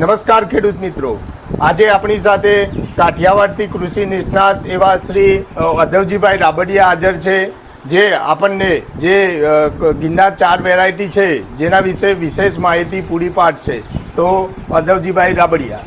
નમસ્કાર ખેડૂત મિત્રો. આજે આપણી સાથે કાઠિયાવાડથી કૃષિ નિષ્ણાત એવા શ્રી અધવજીભાઈ રાબડિયા હાજર છે, જે આપણને જે ગિરનાર ચાર વેરાયટી છે, જેના વિશે વિશેષ માહિતી પૂરી પાડશે. તો અધવજીભાઈ રાબડિયા.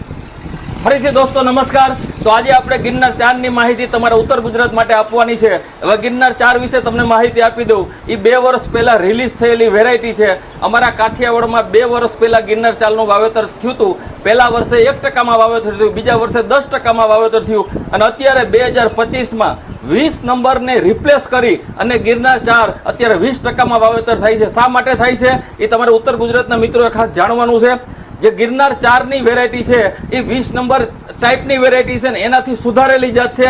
ફરીથી દોસ્તો નમસ્કાર. તો આજે આપણે ગિરનાર ચારની માહિતી તમારા ઉત્તર ગુજરાત માટે આપવાની છે. હવે ગિરનાર ચાર વિશે તમને માહિતી આપી દઉં. એ બે વર્ષ પહેલા રિલીઝ થયેલી વેરાયટી છે. અમારા કાઠિયાવાડમાં બે વર્ષ પહેલા ગિરનાર ચાલનું વાવેતર થયું હતું. પહેલા વર્ષે એક ટકામાં વાવેતર થયું, બીજા વર્ષે દસ ટકામાં વાવેતર થયું અને અત્યારે બે હજાર પચીસમાં વીસ નંબરને રિપ્લેસ કરી અને ગિરનાર ચાર અત્યારે વીસ ટકામાં વાવેતર થાય છે. શા માટે થાય છે? એ તમારે ઉત્તર ગુજરાતના મિત્રોએ ખાસ જાણવાનું છે. જે ગિરનાર ચારની વેરાયટી છે, એ વીસ નંબર ટાઈપની વેરાયટી છે ને એનાથી સુધારેલી જાત છે.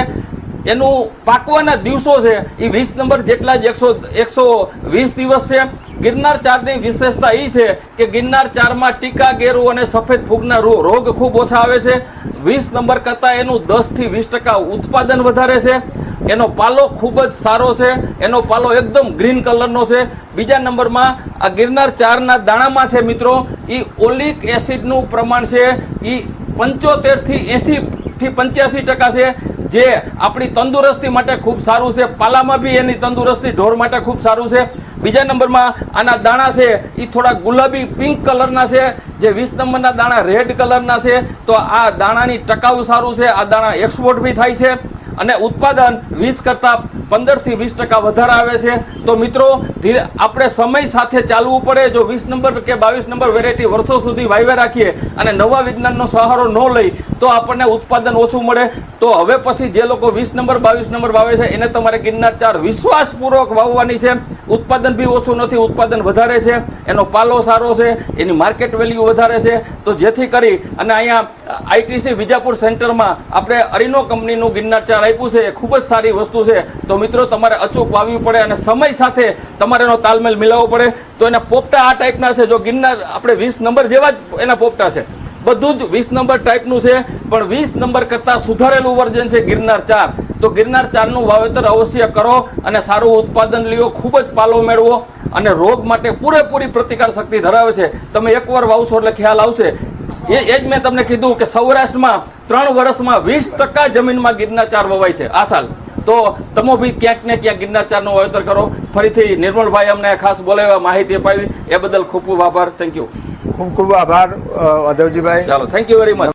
એનું પાકવાના દિવસો છે, એ વીસ નંબર જેટલા જ એકસો એકસો વીસ દિવસ છે. ગિરનાર ચારની વિશેષતા એ છે કે ગિરનાર ચારમાં ટીકા, ગેરુ અને સફેદ ફૂગના રોગ ખૂબ ઓછા આવે છે. વીસ નંબર કરતાં એનું દસથી વીસ ટકા ઉત્પાદન વધારે છે. એનો પાલો ખૂબ જ સારો છે. એનો પાલો એકદમ ગ્રીન કલરનો છે. બીજા નંબરમાં આ ગિરનાર ચારના દાણામાં છે મિત્રો. એ ઓલિક એસિડનું પ્રમાણ છે. એ પંચોતેરથી એંસીથી પંચ્યાસી ટકા છે. જે આપણી તંદુરસ્તી માટે ખૂબ સારું છે. પાલામાં બી એની તંદુરસ્તી ઢોર માટે ખૂબ સારું છે. બીજા નંબરમાં આના દાણા છે. એ થોડા ગુલાબી પિંક કલરના છે. જે વીસ નંબરના દાણા રેડ કલરના છે. તો આ દાણાની ટકાઉ સારું છે. આ દાણા એક્સપોર્ટ બી થાય છે. અને ઉત્પાદન વીસ કરતા પંદરથી વીસ ટકા વધારે આવે છે. તો મિત્રો આપણે સમય સાથે ચાલવું પડે. જો વીસ નંબર કે બાવીસ નંબર વેરાયટી વર્ષો સુધી વાવ્યા રાખીએ અને નવા વિજ્ઞાનનો સહારો ન લઈ, તો આપણને ઉત્પાદન ઓછું મળે. તો હવે પછી જે લોકો વીસ નંબર, બાવીસ નંબર વાવે છે, એને તમારે ગિરનાર ચાર વિશ્વાસપૂર્વક વાવવાની છે. ઉત્પાદન બી ઓછું નથી, ઉત્પાદન વધારે છે. એનો પાલો સારો છે, એની માર્કેટ વેલ્યુ વધારે છે. તો જેથી કરી અને અહીંયા આઈટીસી વિજાપુર સેન્ટરમાં આપણે અરીનો કંપનીનું ગિરનાર ચાર આપ્યું છે. એ ખૂબ જ સારી વસ્તુ છે. તો મિત્રો, તમારે અચૂક વાવવી પડે અને સમય સાથે તમારે એનો તાલમેલ મિલાવવો પડે. તો એના પોપટા આ ટાઈપના છે. જો ગિરનાર આપણે વીસ નંબર જેવા જ એના પોપટા છે. બધું જ વીસ નંબર ટાઈપનું છે. પણ વીસ નંબર કરતાં સુધારેલું વર્જન છે ગિરનાર ચાર. તો ગિરનાર ચારનું વાવેતર અવશ્ય કરો અને સારું ઉત્પાદન લ્યો. ખૂબ જ પાલો મેળવો અને રોગ માટે પૂરેપૂરી પ્રતિકાર શક્તિ ધરાવે છે. તમે એકવાર વાવશો એટલે ખ્યાલ આવશે. એ એ જ મેં તમને કીધું કે સૌરાષ્ટ્રમાં ત્રણ વર્ષમાં વીસ ટકા જમીનમાં ગિરનાચાર વવાય છે. આ સાલ. તો તમે બી ક્યાંક ને ક્યાંક ગિરનાર ચારનું વાવેતર કરો. ફરીથી નિર્મળભાઈ અમને ખાસ બોલાવ્યા માહિતી અપાવી. એ બદલ ખૂબ ખૂબ આભાર. થેન્ક યુ ખૂબ ખૂબ આભાર અધવજીભાઈ. ચાલો થેન્ક યુ વેરી મચ